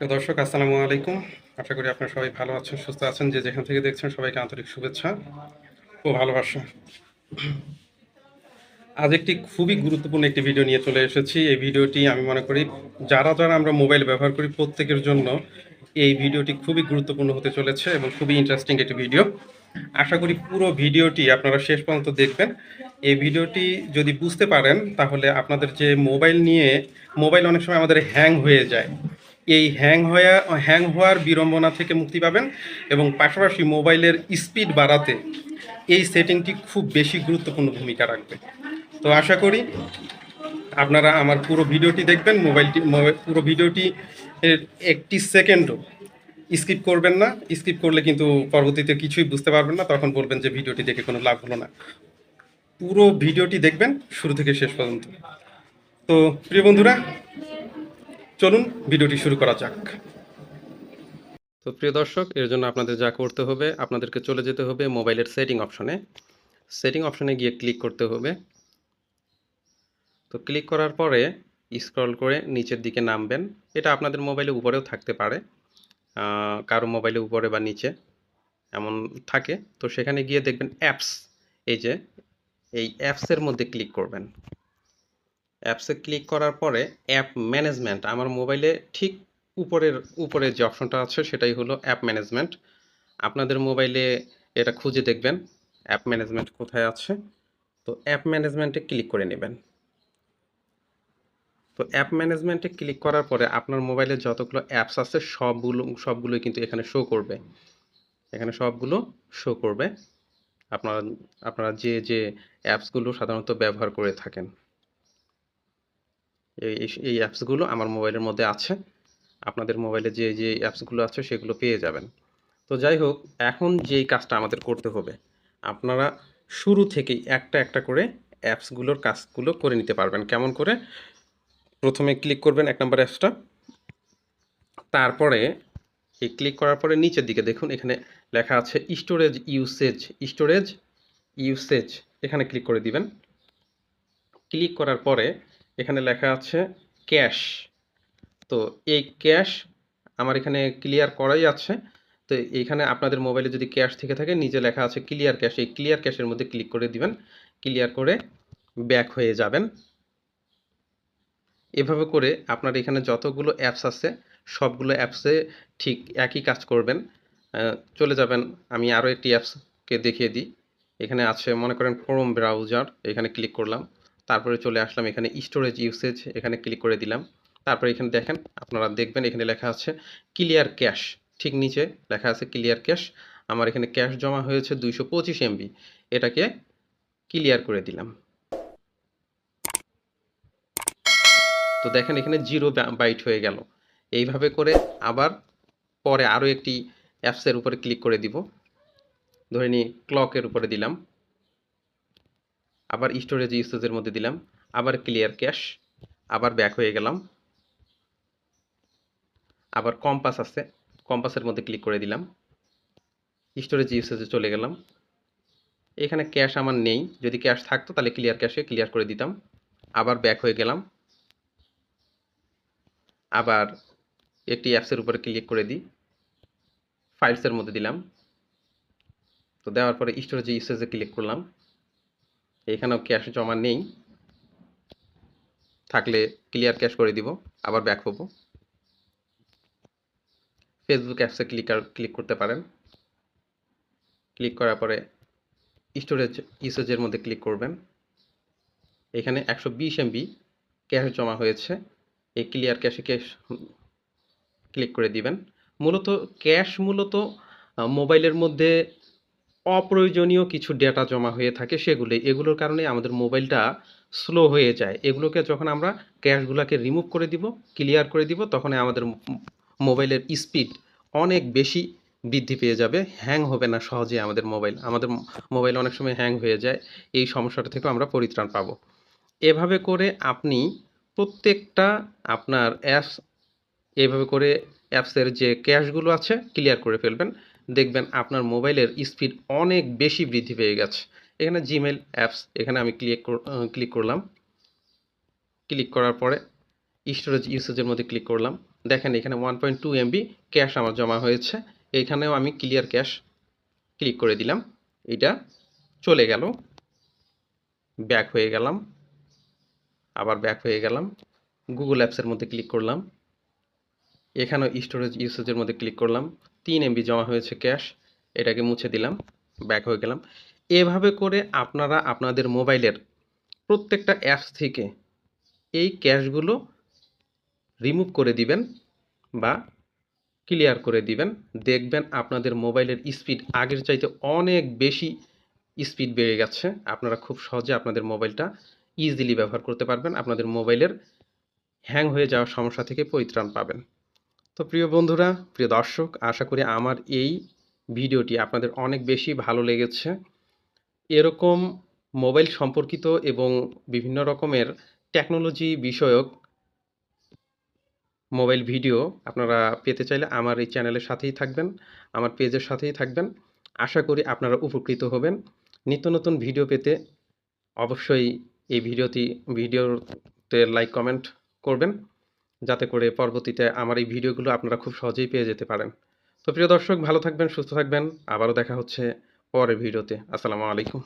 দর্শক, আসসালামু আলাইকুম। আশা করি আপনারা সবাই ভালো আছেন, সুস্থ আছেন। যে যেখান থেকে দেখছেন সবাইকে আন্তরিক শুভেচ্ছা ও ভালোবাসা। আজ একটি খুবই গুরুত্বপূর্ণ একটি ভিডিও নিয়ে চলে এসেছি। এই ভিডিওটি আমি মনে করি যারা যারা আমরা মোবাইল ব্যবহার করি প্রত্যেকের জন্য এই ভিডিওটি খুবই গুরুত্বপূর্ণ হতে চলেছে এবং খুবই ইন্টারেস্টিং একটি ভিডিও। আশা করি পুরো ভিডিওটি আপনারা শেষ পর্যন্ত দেখবেন। এই ভিডিওটি যদি বুঝতে পারেন, তাহলে আপনাদের যে মোবাইল নিয়ে, মোবাইল অনেক সময় আমাদের হ্যাং হয়ে যায়। এই হ্যাং হওয়া হ্যাং হওয়ার বিড়ম্বনা থেকে মুক্তি পাবেন এবং পাশাপাশি মোবাইলের স্পিড বাড়াতে এই সেটিংটি খুব বেশি গুরুত্বপূর্ণ ভূমিকা রাখবে। তো আশা করি আপনারা আমার পুরো ভিডিওটি দেখবেন, মোবাইলটি মোবাইল- পুরো ভিডিওটি একটি সেকেন্ডও স্কিপ করবেন না। স্কিপ করলে কিন্তু পরবর্তীতে কিছুই বুঝতে পারবেন না, তখন বলবেন যে ভিডিওটি দেখে কোনো লাভ হলো না। পুরো ভিডিওটি দেখবেন, শুরু থেকে শেষ পর্যন্ত। তো প্রিয় বন্ধুরা চলুন ভিডিওটি শুরু করা যাক। তো প্রিয় দর্শক, এর জন্য আপনাদের যা করতে হবে, আপনাদেরকে চলে যেতে হবে মোবাইলের সেটিং অপশনে। সেটিং অপশনে গিয়ে ক্লিক করতে হবে। তো ক্লিক করার পরে স্ক্রল করে নিচের দিকে নামবেন। এটা আপনাদের মোবাইলে উপরেও থাকতে পারে। কারও মোবাইলে উপরে বা নিচে এমন থাকে। তো সেখানে গিয়ে দেখবেন অ্যাপস। এই যে, এই অ্যাপসের মধ্যে ক্লিক করবেন। অ্যাপসে ক্লিক করার পরে অ্যাপ ম্যানেজমেন্ট, আমার মোবাইলে ঠিক উপরের উপরে যে অপশনটা আছে সেটাই হলো অ্যাপ ম্যানেজমেন্ট। আপনাদের মোবাইলে এটা খুঁজে দেখবেন, অ্যাপ ম্যানেজমেন্ট কোথায় আছে। তো অ্যাপ ম্যানেজমেন্টে ক্লিক করে নেবেন। তো অ্যাপ ম্যানেজমেন্টে ক্লিক করার পরে আপনার মোবাইলে যতগুলো অ্যাপস আছে সবগুলো, সবগুলোই কিন্তু এখানে শো করবে। এখানে সবগুলো শো করবে। আপনারা আপনারা যে যে অ্যাপসগুলো সাধারণত ব্যবহার করে থাকেন। এই অ্যাপসগুলো আমার মোবাইলের মধ্যে আছে। আপনাদের মোবাইলে যে যে অ্যাপসগুলো আছে সেগুলো পেয়ে যাবেন। তো যাই হোক, এখন যেই কাজটা আমাদের করতে হবে, আপনারা শুরু থেকেই একটা একটা করে অ্যাপসগুলোর কাজগুলো করে নিতে পারবেন। কেমন করে? প্রথমে ক্লিক করবেন এক নম্বর অ্যাপসটা তারপরে এই ক্লিক করার পরে নিচের দিকে দেখুন, এখানে লেখা আছে স্টোরেজ ইউসেজ স্টোরেজ ইউসেজ এখানে ক্লিক করে দিবেন। ক্লিক করার পরে এখানে লেখা আছে ক্যাশ। তো এই ক্যাশ আমার এখানে ক্লিয়ার করাই আছে। তো এইখানে আপনাদের মোবাইলে যদি ক্যাশ থেকে থাকে, নিচে লেখা আছে ক্লিয়ার ক্যাশ। এই ক্লিয়ার ক্যাশের মধ্যে ক্লিক করে দিবেন। ক্লিয়ার করে ব্যাক হয়ে যাবেন। এভাবে করে আপনার এখানে যতগুলো অ্যাপস আছে, সবগুলো অ্যাপসে ঠিক একই কাজ করবেন। চলে যাবেন। আমি আরও একটি অ্যাপসকে দেখিয়ে দিই। এখানে আছে, মনে করেন ক্রোম ব্রাউজার এখানে ক্লিক করলাম। তারপরে চলে আসলাম এখানে স্টোরেজ ইউসেজ এখানে ক্লিক করে দিলাম। তারপরে এখানে দেখেন, আপনারা দেখবেন এখানে লেখা আছে ক্লিয়ার ক্যাশ ঠিক নিচে লেখা আছে ক্লিয়ার ক্যাশ আমার এখানে ক্যাশ জমা হয়েছে দুইশো পঁচিশ এমবি এটাকে ক্লিয়ার করে দিলাম। তো দেখেন এখানে জিরো বাইট হয়ে গেল। এইভাবে করে আবার পরে আরও একটি অ্যাপসের উপরে ক্লিক করে দিব। ধরে নিই ক্লকের উপরে দিলাম। আবার স্টোরেজ ইউসেজের মধ্যে দিলাম, আবার ক্লিয়ার ক্যাশ আবার ব্যাক হয়ে গেলাম। আবার কম্পাস আছে কম্পাসের মধ্যে ক্লিক করে দিলাম। স্টোরেজ ইউসেজে চলে গেলাম। এখানে ক্যাশ আমার নেই, যদি ক্যাশ থাকতো তাহলে ক্লিয়ার ক্যাশে ক্লিয়ার করে দিতাম। আবার ব্যাক হয়ে গেলাম। আবার একটি অ্যাপসের উপরে ক্লিক করে দিই। ফাইলসের মধ্যে দিলাম। তো দেওয়ার পরে স্টোরেজে ইউসেজে ক্লিক করলাম। এখানেও ক্যাশ জমা নেই। থাকলে ক্লিয়ার ক্যাশ করে দিব, আবার ব্যাক হব। ফেসবুক অ্যাপসে ক্লিক ক্লিক করতে পারেন। ক্লিক করার পরে স্টোরেজ ইউসেজের মধ্যে ক্লিক করবেন। এখানে একশো বিশ এমবি ক্যাশ জমা হয়েছে। এই ক্লিয়ার ক্যাশে ক্যাশ ক্লিক করে দিবেন। মূলত ক্যাশ মূলত মোবাইলের মধ্যে অপ্রয়োজনীয় কিছু ডেটা জমা হয়ে থাকে সেগুলো। এগুলোর কারণে আমাদের মোবাইলটা স্লো হয়ে যায়। এগুলোকে যখন আমরা ক্যাশগুলোকে রিমুভ করে দিব ক্লিয়ার করে দিব তখন আমাদের মোবাইলের স্পিড অনেক বেশি বৃদ্ধি পেয়ে যাবে। হ্যাং হবে না সহজে আমাদের মোবাইল আমাদের মোবাইল অনেক সময় হ্যাং হয়ে যায়। এই সমস্যাটা থেকেও আমরা পরিত্রাণ পাবো। এভাবে করে আপনি প্রত্যেকটা আপনার অ্যাপস এভাবে করে অ্যাপসের যে ক্যাশগুলো আছে ক্লিয়ার করে ফেলবেন। দেখবেন আপনার মোবাইলের স্পিড অনেক বেশি বৃদ্ধি পেয়ে গেছে। এখানে জিমেল অ্যাপস এখানে আমি ক্লিক ক্লিক করলাম। ক্লিক করার পরে স্টোরেজ ইউসেজের মধ্যে ক্লিক করলাম। দেখেন এখানে one point two MB cash আমার জমা হয়েছে। এইখানেও আমি ক্লিয়ার ক্যাশ ক্লিক করে দিলাম। এটা চলে গেল। ব্যাক হয়ে গেলাম। আবার ব্যাক হয়ে গেলাম। গুগল অ্যাপসের মধ্যে ক্লিক করলাম। এখানেও স্টোরেজ ইউসেজের মধ্যে ক্লিক করলাম। তিন এমবি জমা হয়েছে ক্যাশ এটাকে মুছে দিলাম ব্যাক হয়ে গেলাম। এভাবে করে আপনারা আপনাদের মোবাইলের প্রত্যেকটা অ্যাপস থেকে এই ক্যাশগুলো রিমুভ করে দিবেন বা ক্লিয়ার করে দিবেন। দেখবেন আপনাদের মোবাইলের স্পিড আগের চাইতে অনেক বেশি স্পিড বেড়ে গেছে। আপনারা খুব সহজে আপনাদের মোবাইলটা ইজিলি ব্যবহার করতে পারবেন। আপনাদের মোবাইলের হ্যাং হয়ে যাওয়ার সমস্যা থেকে পরিত্রাণ পাবেন। তো প্রিয় বন্ধুরা, প্রিয় দর্শক, আশা করি আমার এই ভিডিওটি আপনাদের অনেক বেশি ভালো লেগেছে। এরকম মোবাইল সম্পর্কিত এবং বিভিন্ন রকমের টেকনোলজি বিষয়ক মোবাইল ভিডিও আপনারা পেতে চাইলে আমার এই চ্যানেলের সাথেই থাকবেন, আমার পেজের সাথেই থাকবেন। আশা করি আপনারা উপকৃত হবেন। নিত্য নতুন ভিডিও পেতে অবশ্যই এই ভিডিওটি, ভিডিওতে লাইক কমেন্ট করবেন। যাতে করে পরবর্তীতে আমার এই ভিডিওগুলো আপনারা খুব সহজেই পেয়ে যেতে পারেন। তো প্রিয় দর্শক, ভালো থাকবেন, সুস্থ থাকবেন। আবারও দেখা হচ্ছে পরের ভিডিওতে। আসসালামু আলাইকুম।